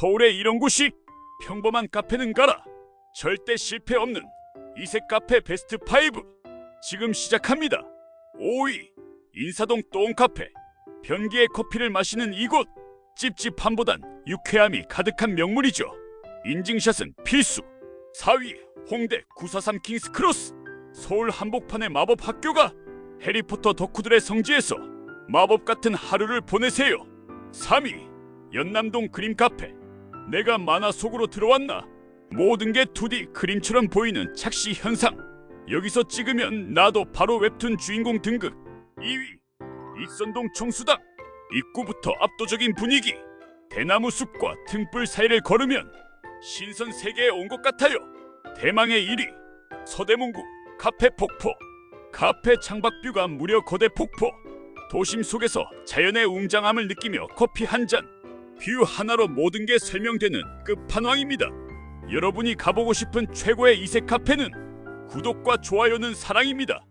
서울에 이런 곳이 평범한 카페는 가라. 절대 실패 없는 이색 카페 베스트 5 지금 시작합니다. 5위 인사동 똥카페 변기의 커피를 마시는 이곳 찝찝함보단 유쾌함이 가득한 명물이죠. 인증샷은 필수. 4위 홍대 943 킹스크로스 서울 한복판의 마법 학교가 해리포터 덕후들의 성지에서 마법 같은 하루를 보내세요. 3위 연남동 그림 카페 내가 만화 속으로 들어왔나? 모든 게 2D 그림처럼 보이는 착시 현상. 여기서 찍으면 나도 바로 웹툰 주인공 등극. 2위 익선동 청수당 입구부터 압도적인 분위기. 대나무 숲과 등불 사이를 걸으면 신선 세계에 온 것 같아요. 대망의 1위 서대문구 카페 폭포. 카페 창밖뷰가 무려 거대 폭포. 도심 속에서 자연의 웅장함을 느끼며 커피 한 잔. 뷰 하나로 모든 게 설명되는 끝판왕입니다. 여러분이 가보고 싶은 최고의 이색 카페는 구독과 좋아요는 사랑입니다.